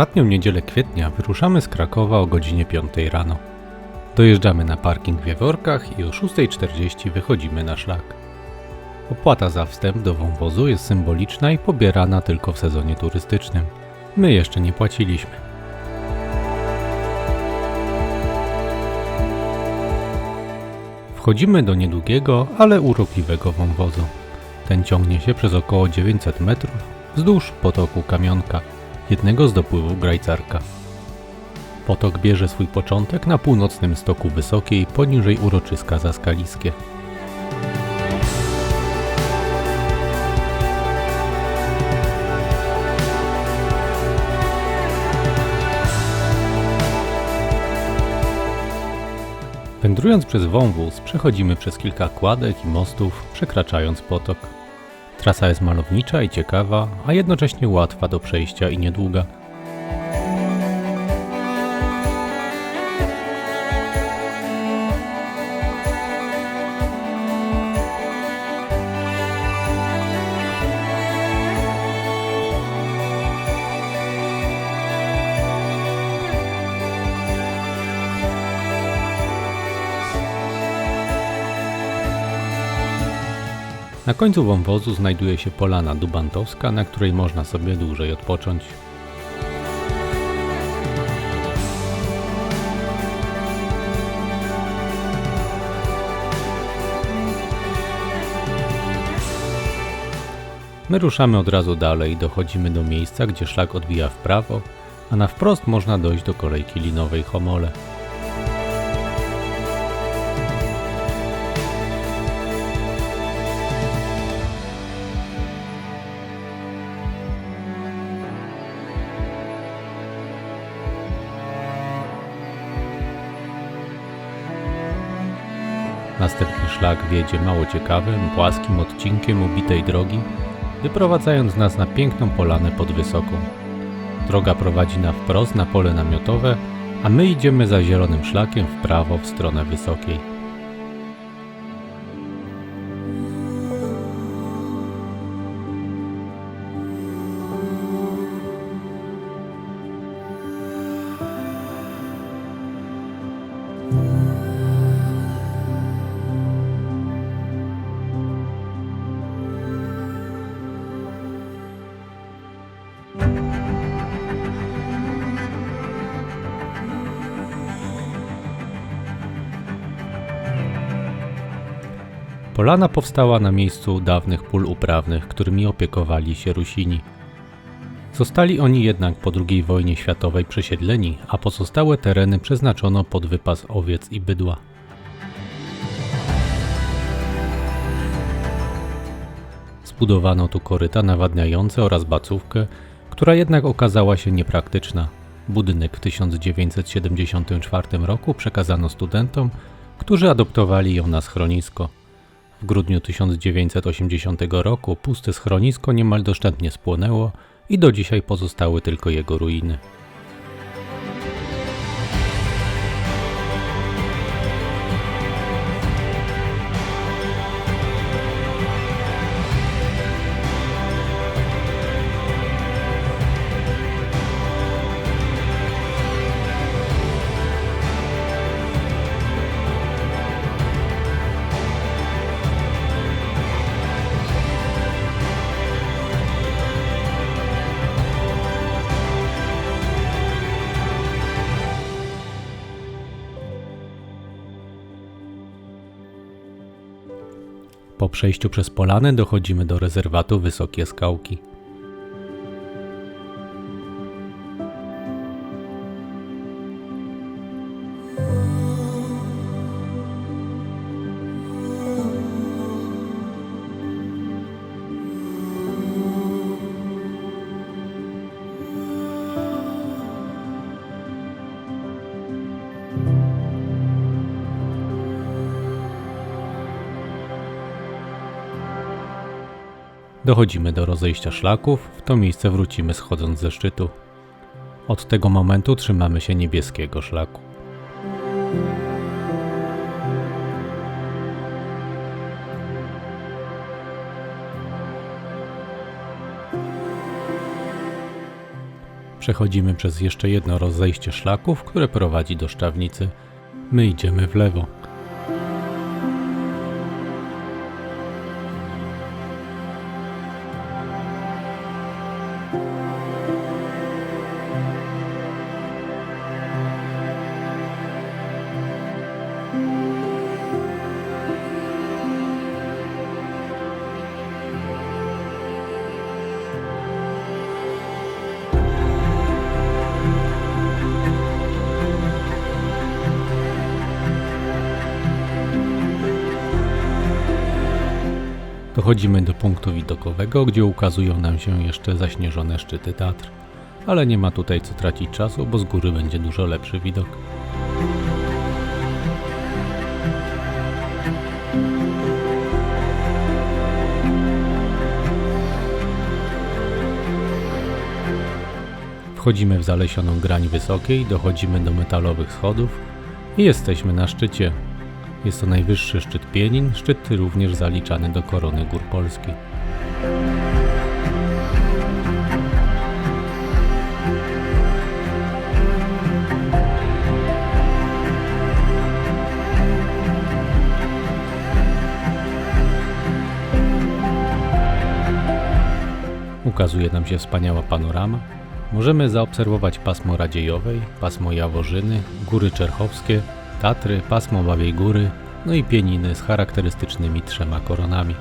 ostatnią niedzielę kwietnia wyruszamy z Krakowa o godzinie 5 rano. Dojeżdżamy na parking w Jaworkach i o 6.40 wychodzimy na szlak. Opłata za wstęp do wąwozu jest symboliczna i pobierana tylko w sezonie turystycznym. My jeszcze nie płaciliśmy. Wchodzimy do niedługiego, ale urokliwego wąwozu. Ten ciągnie się przez około 900 metrów wzdłuż potoku Kamionka, jednego z dopływów Grajcarka. Potok bierze swój początek na północnym stoku Wysokiej, poniżej uroczyska Zaskaliskie. Wędrując przez wąwóz, przechodzimy przez kilka kładek i mostów, przekraczając potok. Trasa jest malownicza i ciekawa, a jednocześnie łatwa do przejścia i niedługa. Na końcu wąwozu znajduje się polana dubantowska, na której można sobie dłużej odpocząć. My ruszamy od razu dalej, dochodzimy do miejsca, gdzie szlak odbija w prawo, a na wprost można dojść do kolejki linowej Homole. Szlak wiedzie mało ciekawym, płaskim odcinkiem ubitej drogi, wyprowadzając nas na piękną polanę pod Wysoką. Droga prowadzi na wprost na pole namiotowe, a my idziemy za zielonym szlakiem w prawo w stronę Wysokiej. Polana powstała na miejscu dawnych pól uprawnych, którymi opiekowali się Rusini. Zostali oni jednak po II wojnie światowej przesiedleni, a pozostałe tereny przeznaczono pod wypas owiec i bydła. Zbudowano tu koryta nawadniające oraz bacówkę, która jednak okazała się niepraktyczna. Budynek w 1974 roku przekazano studentom, którzy adoptowali ją na schronisko. W grudniu 1980 roku puste schronisko niemal doszczętnie spłonęło i do dzisiaj pozostały tylko jego ruiny. Po przejściu przez polanę dochodzimy do rezerwatu Wysokie Skałki. Dochodzimy do rozejścia szlaków, w to miejsce wrócimy schodząc ze szczytu. Od tego momentu trzymamy się niebieskiego szlaku. Przechodzimy przez jeszcze jedno rozejście szlaków, które prowadzi do Szczawnicy. My idziemy w lewo. Dochodzimy do punktu widokowego, gdzie ukazują nam się jeszcze zaśnieżone szczyty Tatr. Ale nie ma tutaj co tracić czasu, bo z góry będzie dużo lepszy widok. Wchodzimy w zalesioną grań wysokiej, dochodzimy do metalowych schodów i jesteśmy na szczycie. Jest to najwyższy szczyt Pienin, szczyt również zaliczany do korony gór Polski. Ukazuje nam się wspaniała panorama. Możemy zaobserwować pasmo Radziejowej, pasmo Jaworzyny, Góry Czerchowskie, Tatry, pasmo Babiej Góry, no i pieniny z charakterystycznymi trzema koronami.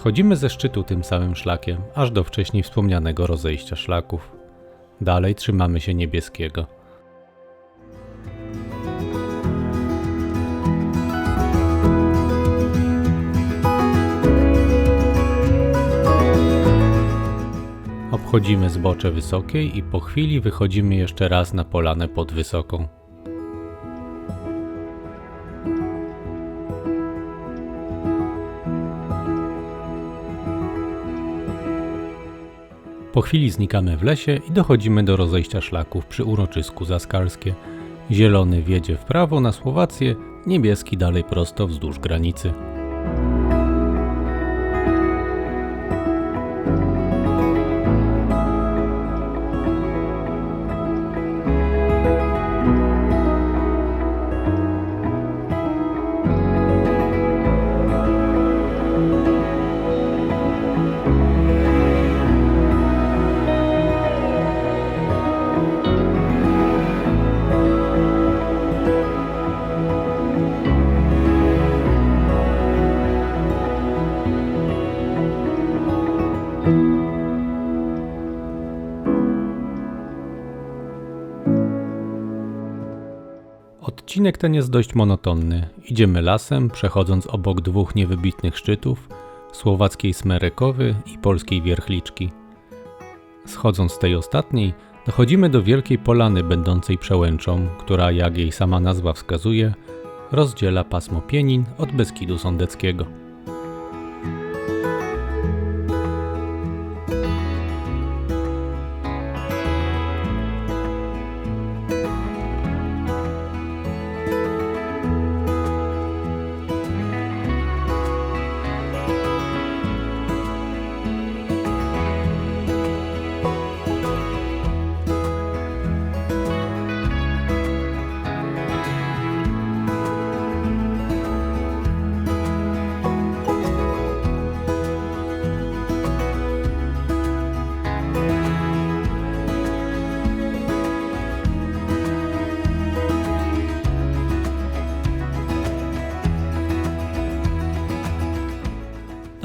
Schodzimy ze szczytu tym samym szlakiem, aż do wcześniej wspomnianego rozejścia szlaków. Dalej trzymamy się niebieskiego. Obchodzimy zbocze wysokiej i po chwili wychodzimy jeszcze raz na polanę pod wysoką. Po chwili znikamy w lesie i dochodzimy do rozejścia szlaków przy uroczysku Zaskalskie. Zielony wiedzie w prawo na Słowację, niebieski dalej prosto wzdłuż granicy. Odcinek ten jest dość monotonny. Idziemy lasem, przechodząc obok dwóch niewybitnych szczytów słowackiej Smerekowy i polskiej Wierchliczki. Schodząc z tej ostatniej, dochodzimy do wielkiej polany będącej przełęczą, która, jak jej sama nazwa wskazuje, rozdziela pasmo Pienin od Beskidu Sądeckiego.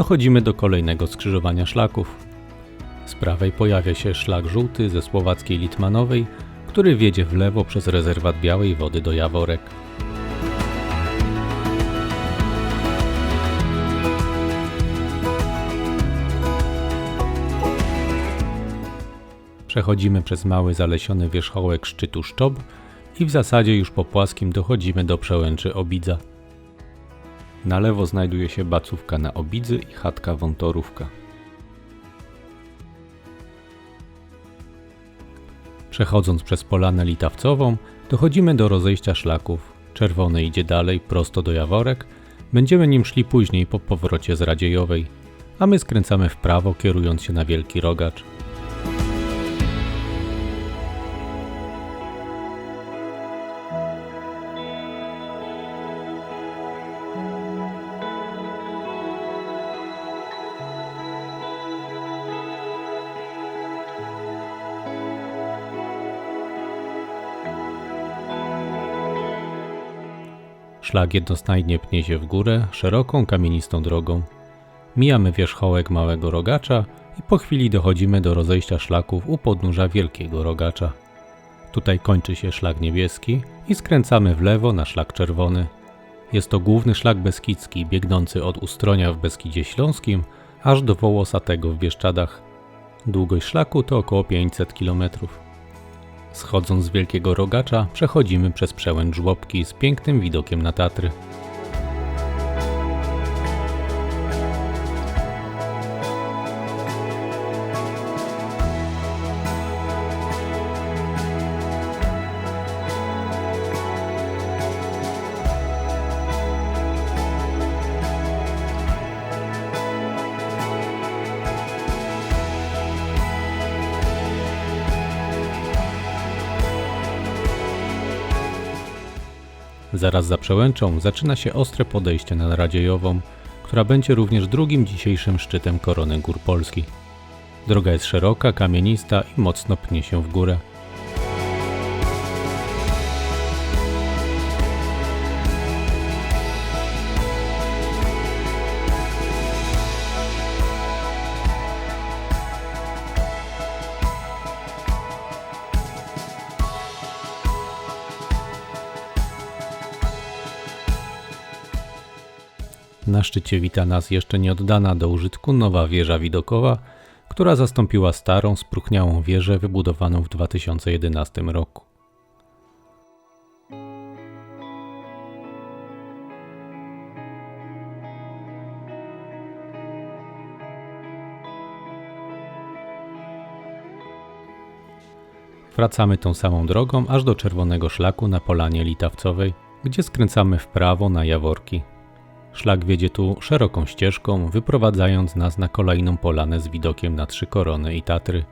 Dochodzimy do kolejnego skrzyżowania szlaków. Z prawej pojawia się szlak żółty ze słowackiej Litmanowej, który wiedzie w lewo przez rezerwat Białej Wody do Jaworek. Przechodzimy przez mały zalesiony wierzchołek szczytu Szczob i w zasadzie już po płaskim dochodzimy do przełęczy Obidza. Na lewo znajduje się bacówka na Obidzy i chatka Wątorówka. Przechodząc przez polanę litawcową, dochodzimy do rozejścia szlaków. Czerwony idzie dalej, prosto do Jaworek. Będziemy nim szli później po powrocie z Radziejowej, a my skręcamy w prawo, kierując się na Wielki Rogacz. Szlak jednostajnie pnie się w górę szeroką, kamienistą drogą. Mijamy wierzchołek Małego Rogacza i po chwili dochodzimy do rozejścia szlaków u podnóża Wielkiego Rogacza. Tutaj kończy się szlak niebieski i skręcamy w lewo na szlak czerwony. Jest to główny szlak beskidzki, biegnący od Ustronia w Beskidzie Śląskim aż do Wołosatego w Bieszczadach. Długość szlaku to około 500 kilometrów. Schodząc z Wielkiego Rogacza, przechodzimy przez przełęcz Żłobki z pięknym widokiem na Tatry. Zaraz za przełęczą zaczyna się ostre podejście na Radziejową, która będzie również drugim dzisiejszym szczytem korony gór Polski. Droga jest szeroka, kamienista i mocno pnie się w górę. Szczycie wita nas jeszcze nie oddana do użytku nowa wieża widokowa, która zastąpiła starą, spróchniałą wieżę wybudowaną w 2011 roku. Wracamy tą samą drogą aż do czerwonego szlaku na polanie litawcowej, gdzie skręcamy w prawo na Jaworki. Szlak wiedzie tu szeroką ścieżką, wyprowadzając nas na kolejną polanę z widokiem na Trzy Korony i Tatry.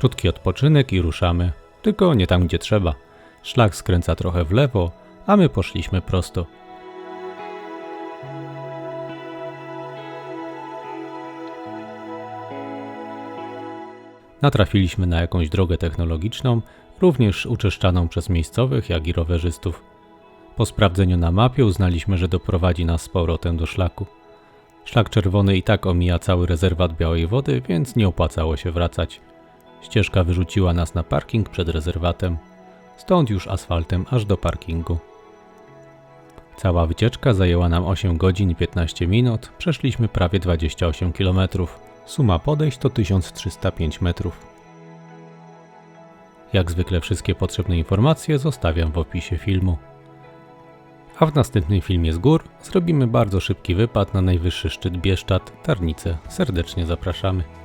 Krótki odpoczynek i ruszamy, tylko nie tam gdzie trzeba. Szlak skręca trochę w lewo, a my poszliśmy prosto. Natrafiliśmy na jakąś drogę technologiczną, również uczeszczaną przez miejscowych, jak i rowerzystów. Po sprawdzeniu na mapie uznaliśmy, że doprowadzi nas z powrotem do szlaku. Szlak czerwony i tak omija cały rezerwat Białej Wody, więc nie opłacało się wracać. Ścieżka wyrzuciła nas na parking przed rezerwatem, stąd już asfaltem aż do parkingu. Cała wycieczka zajęła nam 8 godzin i 15 minut, przeszliśmy prawie 28 km. Suma podejść to 1305 metrów. Jak zwykle wszystkie potrzebne informacje zostawiam w opisie filmu. A w następnym filmie z gór zrobimy bardzo szybki wypad na najwyższy szczyt Bieszczad, Tarnice. Serdecznie zapraszamy.